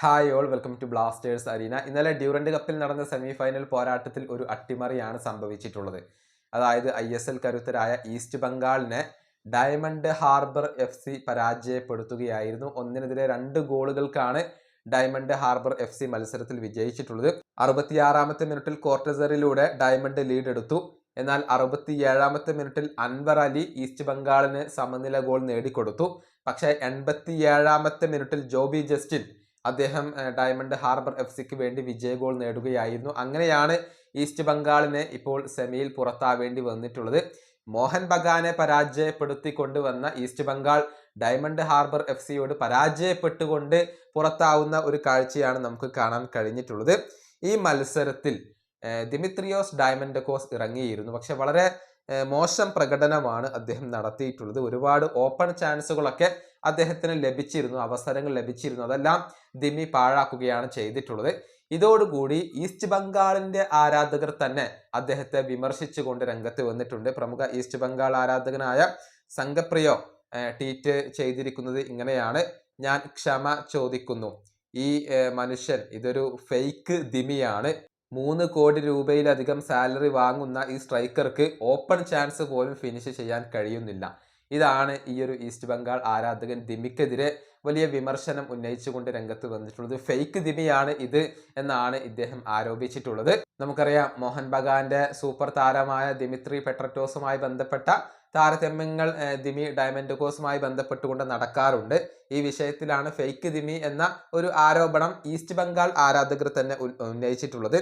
Hi all welcome to Blasters arena ഇന്നലെ Durand കപ്പിൽ നടന്ന സെമി ഫൈനൽ പോരാട്ടത്തിൽ ഒരു അട്ടിമറിയാണ് സംഭവിച്ചിട്ടുള്ളത്. അതായത് ഐ എസ് എൽ കരുത്തരായ ഈസ്റ്റ് ബംഗാളിനെ ഡയമണ്ട് ഹാർബർ എഫ് സി പരാജയപ്പെടുത്തുകയായിരുന്നു. ഒന്നിനെതിരെ രണ്ട് ഗോളുകൾക്കാണ് ഡയമണ്ട് ഹാർബർ എഫ് സി മത്സരത്തിൽ വിജയിച്ചിട്ടുള്ളത്. അറുപത്തിയാറാമത്തെ മിനിറ്റിൽ കോർട്ടസറിലൂടെ ഡയമണ്ട് ലീഡ് എടുത്തു. എന്നാൽ അറുപത്തിയേഴാമത്തെ മിനിറ്റിൽ അൻവർ അലി ഈസ്റ്റ് ബംഗാളിന് സമനില ഗോൾ നേടിക്കൊടുത്തു. പക്ഷേ എൺപത്തിയേഴാമത്തെ മിനിറ്റിൽ ജോബി ജസ്റ്റിൻ അദ്ദേഹം ഡയമണ്ട് ഹാർബർ എഫ് സിക്ക് വേണ്ടി വിജയ ഗോൾ നേടുകയായിരുന്നു. അങ്ങനെയാണ് ഈസ്റ്റ് ബംഗാളിനെ ഇപ്പോൾ സെമിയിൽ പുറത്താവേണ്ടി വന്നിട്ടുള്ളത്. മോഹൻ ബഗാനെ പരാജയപ്പെടുത്തി കൊണ്ടുവന്ന East Bengal Diamond Harbour F സിയോട് പരാജയപ്പെട്ടുകൊണ്ട് പുറത്താവുന്ന ഒരു കാഴ്ചയാണ് നമുക്ക് കാണാൻ കഴിഞ്ഞിട്ടുള്ളത്. ഈ മത്സരത്തിൽ ദിമിത്രിയോസ് ഡയമൻഡക്കോസ് ഇറങ്ങിയിരുന്നു. പക്ഷെ വളരെ മോശം പ്രകടനമാണ് അദ്ദേഹം നടത്തിയിട്ടുള്ളത്. ഒരുപാട് ഓപ്പൺ ചാൻസുകളൊക്കെ അദ്ദേഹത്തിന് ലഭിച്ചിരുന്നു അവസരങ്ങൾ ലഭിച്ചിരുന്നു. അതെല്ലാം ദിമി പാഴാക്കുകയാണ് ചെയ്തിട്ടുള്ളത്. ഇതോടുകൂടി ഈസ്റ്റ് ബംഗാളിന്റെ ആരാധകർ തന്നെ അദ്ദേഹത്തെ വിമർശിച്ചുകൊണ്ട് രംഗത്ത് വന്നിട്ടുണ്ട്. പ്രമുഖ ഈസ്റ്റ് ബംഗാൾ ആരാധകനായ സംഘപ്രിയോ ട്വീറ്റ് ചെയ്തിരിക്കുന്നത് ഇങ്ങനെയാണ്. ഞാൻ ക്ഷമ ചോദിക്കുന്നു. ഈ മനുഷ്യൻ ഇതൊരു ഫേക്ക് ദിമിയാണ്. മൂന്ന് കോടി രൂപയിലധികം സാലറി വാങ്ങുന്ന ഈ സ്ട്രൈക്കർക്ക് ഓപ്പൺ ചാൻസ് പോലും ഫിനിഷ് ചെയ്യാൻ കഴിയുന്നില്ല. ഇതാണ് ഈ ഒരു ഈസ്റ്റ് ബംഗാൾ ആരാധകൻ ദിമിക്കെതിരെ വലിയ വിമർശനം ഉന്നയിച്ചുകൊണ്ട് രംഗത്ത് വന്നിട്ടുള്ളത്. ഫേക്ക് ദിമിയാണ് ഇത് എന്നാണ് ഇദ്ദേഹം ആരോപിച്ചിട്ടുള്ളത്. നമുക്കറിയാം മോഹൻ ബഗാന്റെ സൂപ്പർ താരമായ ദിമിത്രി പെട്രറ്റോസുമായി ബന്ധപ്പെട്ട താരതമ്യങ്ങൾ ദിമി ഡയമണ്ട് ഡയമൻഡോസുമായി ബന്ധപ്പെട്ടുകൊണ്ട് നടക്കാറുണ്ട്. ഈ വിഷയത്തിലാണ് ഫേക്ക് ദിമി എന്ന ഒരു ആരോപണം ഈസ്റ്റ് ബംഗാൾ ആരാധകർ തന്നെ ഉന്നയിച്ചിട്ടുള്ളത്.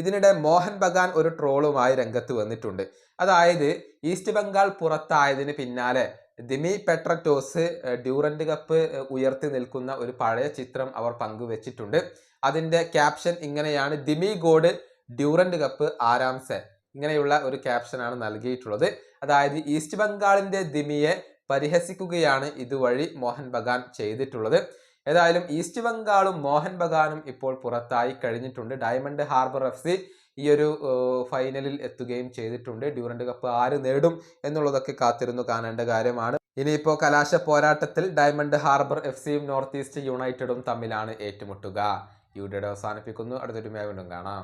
ഇതിനിടെ മോഹൻ ബഗാൻ ഒരു ട്രോളുമായി രംഗത്ത് വന്നിട്ടുണ്ട്. അതായത് ഈസ്റ്റ് ബംഗാൾ പുറത്തായതിന് പിന്നാലെ ദിമി പെട്രറ്റോസ് ഡ്യൂറൻഡ് കപ്പ് ഉയർത്തി നിൽക്കുന്ന ഒരു പഴയ ചിത്രം അവർ പങ്കുവച്ചിട്ടുണ്ട്. അതിന്റെ ക്യാപ്ഷൻ ഇങ്ങനെയാണ് ദിമി ഗോഡ് ഡ്യൂറന്റ് കപ്പ് ആരാംസെ ഇങ്ങനെയുള്ള ഒരു ക്യാപ്ഷനാണ് നൽകിയിട്ടുള്ളത്. അതായത് ഈസ്റ്റ് ബംഗാളിന്റെ ദിമിയെ പരിഹസിക്കുകയാണ് ഇതുവഴി മോഹൻ ബഗാൻ ചെയ്തിട്ടുള്ളത്. ഏതായാലും ഈസ്റ്റ് ബംഗാളും മോഹൻ ബഗാനും ഇപ്പോൾ പുറത്തായി കഴിഞ്ഞിട്ടുണ്ട്. ഡയമണ്ട് ഹാർബർ എഫ് സി ഈ ഒരു ഫൈനലിൽ എത്തുകയും ചെയ്തിട്ടുണ്ട്. ഡ്യൂറന്റ് കപ്പ് ആര് നേടും എന്നുള്ളതൊക്കെ കാത്തിരുന്നു കാണേണ്ട കാര്യമാണ്. ഇനിയിപ്പോൾ കലാശ പോരാട്ടത്തിൽ ഡയമണ്ട് ഹാർബർ എഫ് സിയും നോർത്ത് ഈസ്റ്റ് യുണൈറ്റഡും തമ്മിലാണ് ഏറ്റുമുട്ടുക. യു ഡിയുടെ അവസാനിപ്പിക്കുന്നു. അടുത്തൊരു വീണ്ടും കാണാം.